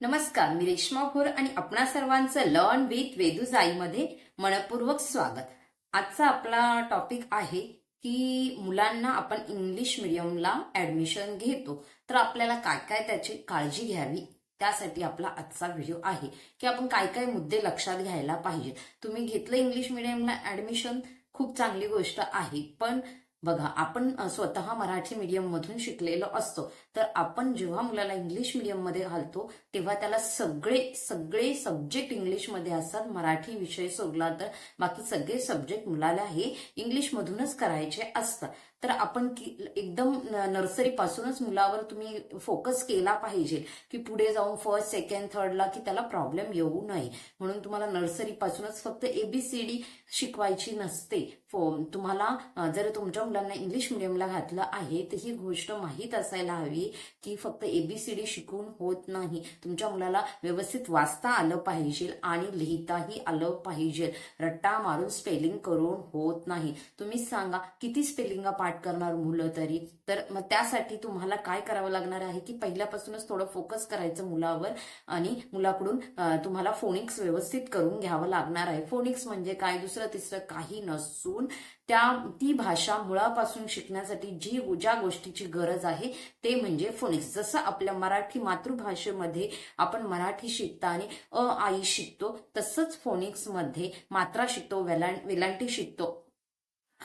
नमस्कार मी रेश्मा भोर आणि आपणा सर्वांचं लर्न विथ वेदुजाईमध्ये मनपूर्वक स्वागत. आजचा आपला टॉपिक आहे की मुलांना आपण इंग्लिश मिडियमला ऍडमिशन घेतो तर आपल्याला काय काय त्याची काळजी घ्यावी? त्यासाठी आपला आजचा व्हिडिओ आहे की आपण काय काय मुद्दे लक्षात घ्यायला पाहिजे तुम्ही घेतलं इंग्लिश मिडियमला ऍडमिशन खूप चांगली गोष्ट आहे पण बघा आपण स्वतः मराठी मीडियम मधून शिकलेलो असतो. तर आपण जेव्हा मुलाला इंग्लिश मीडियममध्ये घालतो तेव्हा त्याला सगळे सगळे सब्जेक्ट इंग्लिशमध्ये असतात. मराठी विषय सोडला तर बाकी सगळे सब्जेक्ट मुलाला हे इंग्लिश मधूनच करायचे असतात. तर आपण की- एकदम नर्सरीपासूनच मुलावर तुम्ही फोकस केला पाहिजे की पुढे जाऊन फर्स्ट सेकंड थर्डला की त्याला प्रॉब्लेम येऊ नये. म्हणून तुम्हाला नर्सरीपासूनच फक्त एबीसीडी शिकवायची नसते. फो- तुम्हाला जर तुमच्या मुलांना इंग्लिश मिडियमला घातलं आहे तर ही गोष्ट माहीत असायला हवी की फक्त एबीसीडी शिकून होत नाही. तुमच्या मुलाला व्यवस्थित वाचता आलं पाहिजे आणि लिहिताही आलं पाहिजे. रट्टा मारून स्पेलिंग करून होत नाही. तुम्हीच सांगा किती स्पेलिंग पाठ करणार मुलं तरी. तर मग त्यासाठी तुम्हाला काय करावं लागणार आहे की पहिल्यापासूनच थोडं फोकस करायचं मुलावर आणि मुलाकडून तुम्हाला फोनिक्स व्यवस्थित करून घ्यावं लागणार आहे. फोनिक्स म्हणजे काय? दुसरं तिसरं काही नसून त्या ती भाषा मुळापासून शिकण्यासाठी जी ज्या गोष्टीची गरज आहे ते म्हणजे फोनिक्स जसं आपल्या मराठी मातृभाषेमध्ये आपण मराठी शिकताना अ आई शिकतो तसंच फोनिक्समध्ये मात्रा शिकतो वेलां- वेलांटी शिकतो.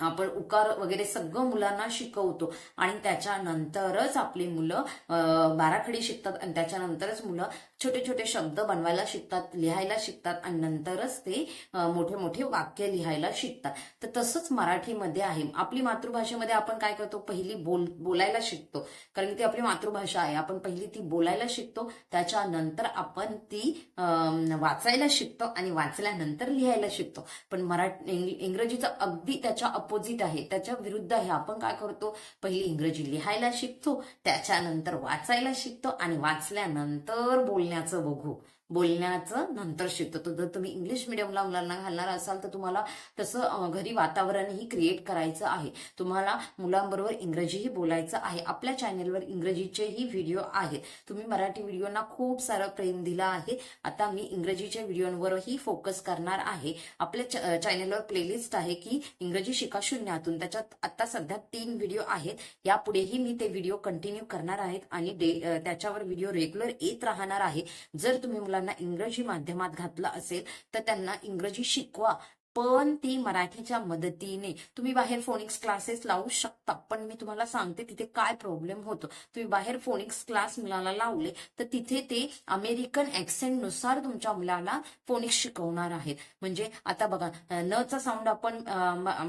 आपण उकार वगैरे सगळं मुलांना शिकवतो. आणि त्याच्यानंतरच आपली मुलं अं, बाराखडी शिकतात आणि त्याच्यानंतरच मुलं छोटे छोटे शब्द बनवायला शिकतात लिहायला शिकतात आणि नंतरच ते मोठे मोठे वाक्य लिहायला शिकतात. तर तसंच मराठीमध्ये आहे. आपली मातृभाषेमध्ये आपण काय करतो? पहिली बोल बोलायला शिकतो. कारण ती आपली मातृभाषा आहे. आपण पहिली ती बोलायला शिकतो. त्याच्यानंतर आपण ती अं, वाचायला शिकतो आणि वाचल्यानंतर लिहायला शिकतो. पण मराठी इंग- इंग्रजीचं अगदी त्याच्या अपोजिट आहे. त्याच्या विरुद्ध आहे. आपण काय करतो? पहिली इंग्रजी लिहायला शिकतो. त्याच्यानंतर वाचायला शिकतो आणि वाचल्यानंतर बोलण्याचं बघू. बोलण्याचं नंतर शिकतो. तर जर तुम्ही इंग्लिश मिडियमला मुलांना घालणार असाल तर तुम्हाला तसं घरी वातावरणही क्रिएट करायचं आहे. तुम्हाला मुलांबरोबर इंग्रजीही बोलायचं आहे. आपल्या चॅनेलवर इंग्रजीचेही व्हिडिओ आहेत. तुम्ही मराठी व्हिडिओना खूप सारं प्रेम दिलं आहे. आता मी इंग्रजीच्या व्हिडिओवरही फोकस करणार आहे. आपल्या चॅनेलवर प्लेलिस्ट आहे की इंग्रजी शिका शून्यातून. त्याच्यात आता सध्या तीन व्हिडिओ आहेत. यापुढेही मी ते व्हिडिओ कंटिन्यू करणार आहेत आणि डे- त्याच्यावर व्हिडिओ रेग्युलर येत राहणार आहे. जर तुम्ही मुलांना इंग्रजी माध्यमात घातलं असेल तर त्यांना इंग्रजी शिकवा. पण ती मराठीच्या मदतीने तुम्ही बाहेर फोनिक्स क्लासेस लावू शकता. पण मी तुम्हाला सांगते तिथे काय प्रॉब्लेम होतो? तुम्ही बाहेर फोनिक्स क्लास मुलाला लावले तर तिथे ते अमेरिकन ऍक्सेंटनुसार तुमच्या मुलाला फोनिक्स शिकवणार आहेत. म्हणजे आता बघा न चा साऊंड आपण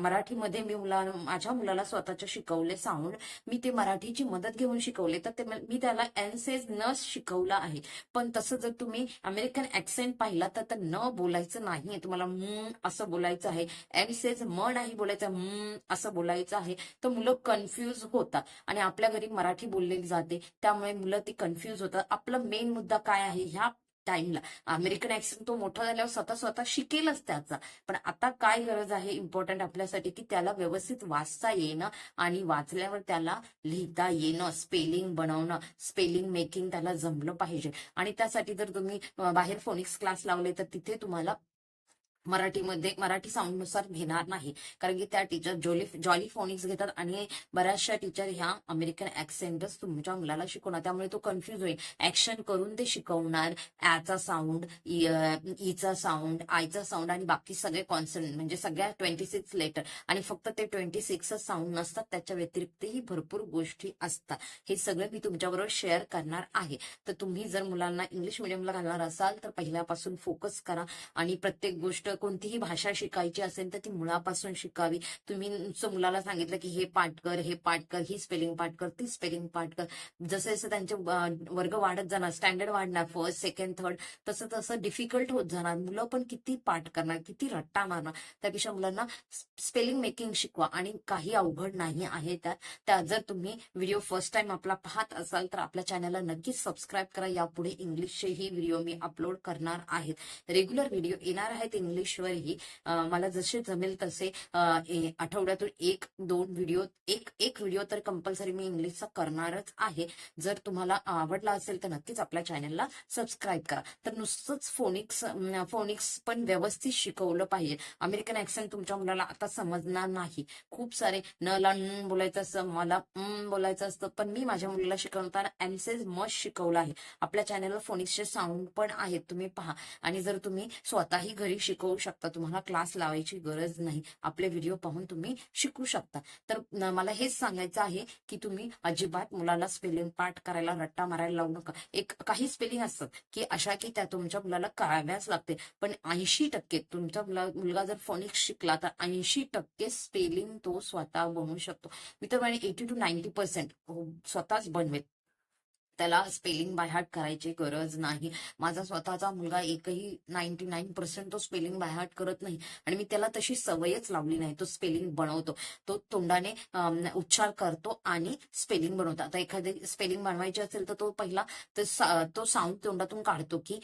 मराठीमध्ये मी मुला माझ्या मुलाला स्वतःच्या शिकवले साऊंड मी ते मराठीची मदत घेऊन शिकवले तर ते मी त्याला एनसेज न शिकवलं आहे. पण तसं जर तुम्ही अमेरिकन ऍक्सेंट पाहिला तर न बोलायचं नाही तुम्हाला असं बोलायचं आहे. एम सेज म नाही बोलायचं. असं बोलायचं आहे. तर मुलं कन्फ्यूज होतात. आणि आपल्या घरी मराठी बोललेली जाते. त्यामुळे मुलं ती कन्फ्यूज होतात. आपला मेन मुद्दा काय आहे? ह्या टाइमला अमेरिकन ऍक्सेंट तो मोठा झाल्यावर स्वतः स्वतः शिकेलच त्याचा. पण आता काय गरज आहे इम्पॉर्टंट आपल्यासाठी? की त्याला व्यवस्थित वाचता येणं आणि वाचल्यावर त्याला लिहिता येणं. स्पेलिंग बनवणं. स्पेलिंग मेकिंग त्याला जमलं पाहिजे. आणि त्यासाठी जर तुम्ही बाहेर फोनिक्स क्लास लावले तर तिथे तुम्हाला मराठीमध्ये मराठी साऊंडनुसार घेणार नाही. कारण की त्या टीचर जॉली जॉली फोनिक्स घेतात आणि बऱ्याचशा टीचर ह्या अमेरिकन ऍक्सेंटच तुमच्या मुलाला शिकवणार. त्यामुळे तो कन्फ्युज होईल. ऍक्शन करून ते शिकवणार. ऍचा साऊंड ईचा साऊंड आयचा साऊंड आणि बाकी सगळे कॉन्सन्ट म्हणजे सगळ्या ट्वेंटी सिक्स लेटर आणि फक्त ते ट्वेंटी सिक्सच साऊंड नसतात. त्याच्या व्यतिरिक्तही भरपूर गोष्टी असतात. हे सगळं मी तुमच्याबरोबर शेअर करणार आहे. तर तुम्ही जर मुलांना इंग्लिश मिडियमला घालणार असाल तर पहिल्यापासून फोकस करा. आणि प्रत्येक गोष्ट कोणतीही भाषा शिकायची असेल तर ती मुळापासून शिकावी. तुम्ही नुसतं मुलाला सांगितलं की हे पाठ कर हे पाठ कर ही स्पेलिंग पाठ कर ती स्पेलिंग पाठ कर जसं जसं त्यांचे वर्ग वाढत जाणार स्टँडर्ड वाढणार फर्स्ट सेकंड थर्ड तसं तसं डिफिकल्ट होत जाणार. मुलं पण किती पाठ करणार किती रट्टा मारणार. त्यापेक्षा मुलांना स्पेलिंग मेकिंग शिकवा. आणि काही अवघड नाही आहे त्यात. त्या जर तुम्ही व्हिडिओ फर्स्ट टाइम आपला पाहत असाल तर आपल्या चॅनलला नक्कीच सबस्क्राईब करा. यापुढे इंग्लिशचेही व्हिडिओ मी अपलोड करणार आहेत रेग्युलर व्हिडिओ येणार आहेत इंग्लिश इंग्लिशवरही मला जसे जमेल तसे आठवड्यातून एक दोन व्हिडिओ एक एक व्हिडिओ तर कंपल्सरी मी इंग्लिशचा करणारच आहे. जर तुम्हाला आवडला असेल तर नक्कीच आपल्या चॅनलला सबस्क्राईब करा. तर नुसतंच फोनिक्स फोनिक्स पण व्यवस्थित शिकवलं पाहिजे. अमेरिकन ऍक्सेंट तुमच्या मुलाला आता समजणार नाही. खूप सारे न ला बोलायचं असतं मला बोलायचं असतं पण मी माझ्या मुलीला शिकवताना एमसेज मस्ट शिकवलं आहे. आपल्या चॅनलवर फोनिक्सचे साऊंड पण आहेत तुम्ही पहा. आणि जर तुम्ही स्वतःही घरी शिकव शकता. तुम्हाला क्लास लावायची गरज नाही. आपले व्हिडिओ पाहून तुम्ही शिकू शकता. तर मला हेच सांगायचं आहे की तुम्ही अजिबात मुलाला स्पेलिंग पाठ करायला रट्टा मारायला लावू नका. एक काही स्पेलिंग असतात की अशा की त्या तुमच्या मुलाला कळाव्याच लागते. पण ऐंशी टक्के तुमचा मुला- मुलगा जर फोनिक्स शिकला तर ऐंशी टक्के स्पेलिंग तो स्वतः बनवू शकतो. मी तर एटी टू नाईन्टी पर्सेंट स्वतःच बनवेल त्याला स्पेलिंग बाय हार्ट करायची गरज नाही. माझा स्वतःचा मुलगा एकही नाईन्टी नाईन पर्सेंट तो स्पेलिंग बाय हार्ट करत नाही. आणि मी त्याला तशी सवयच लावली नाही. तो स्पेलिंग बनवतो. तो तोंडाने उच्चार करतो आणि स्पेलिंग बनवतो. आता एखादी स्पेलिंग बनवायची असेल तर तो पहिला तो साऊंड तोंडातून काढतो की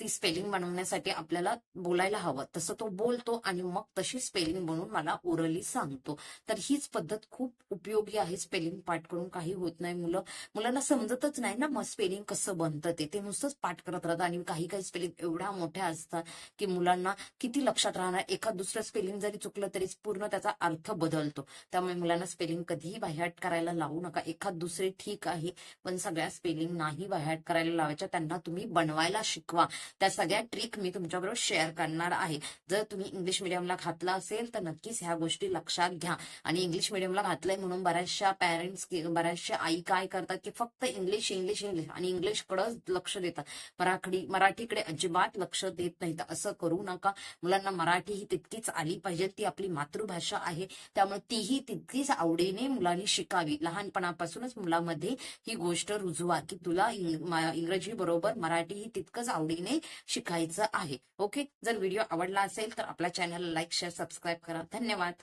ती स्पेलिंग बनवण्यासाठी आपल्याला बोलायला हवं. तसं तो बोलतो आणि मग तशी स्पेलिंग बनवून मला ओरली सांगतो. तर हीच पद्धत खूप उपयोगी आहे. स्पेलिंग पाठ करून काही होत नाही मुलं. मुलांना समजतच नाही ना मग स्पेलिंग कसं बनतं ते? ते नुसतंच पाठ करत राहतात आणि काही काही स्पेलिंग एवढ्या मोठ्या असतात की मुलांना किती लक्षात राहणार? एखाद दुसरं स्पेलिंग जरी चुकलं तरी पूर्ण त्याचा अर्थ बदलतो. त्यामुळे मुलांना स्पेलिंग कधीही बाह्याट करायला लावू नका. एखाद दुसरे ठीक आहे पण सगळ्या स्पेलिंग नाही बाह्याट करायला लावायच्या त्यांना तुम्ही बनवायला शिकवा. त्या सगळ्या ट्रिक मी तुमच्याबरोबर शेअर करणार आहे. जर तुम्ही इंग्लिश मिडियमला घातला असेल तर नक्कीच ह्या गोष्टी लक्षात घ्या. आणि इंग्लिश मिडियमला घातलंय म्हणून बऱ्याचशा पॅरेंट्स बऱ्याचशा आई काय करतात की फक्त इंग्लिश इंग्लिश इंग्लिश आणि इंग्लिशकडंच लक्ष देतात. मराठी मराठीकडे अजिबात लक्ष देत नाहीत. असं करू नका. मुलांना मराठी ही तितकीच आली पाहिजे. ती आपली मातृभाषा आहे. त्यामुळे तीही तितकीच आवडीने मुलांनी शिकावी. लहानपणापासूनच मुलामध्ये ही गोष्ट रुजवा की तुला इंग्रजी बरोबर मराठी ही तितकंच आवडीने शिकायचं आहे. ओके? जर व्हिडिओ आवडला असेल तर आपल्या चॅनलला लाईक शेअर सबस्क्राईब करा. धन्यवाद.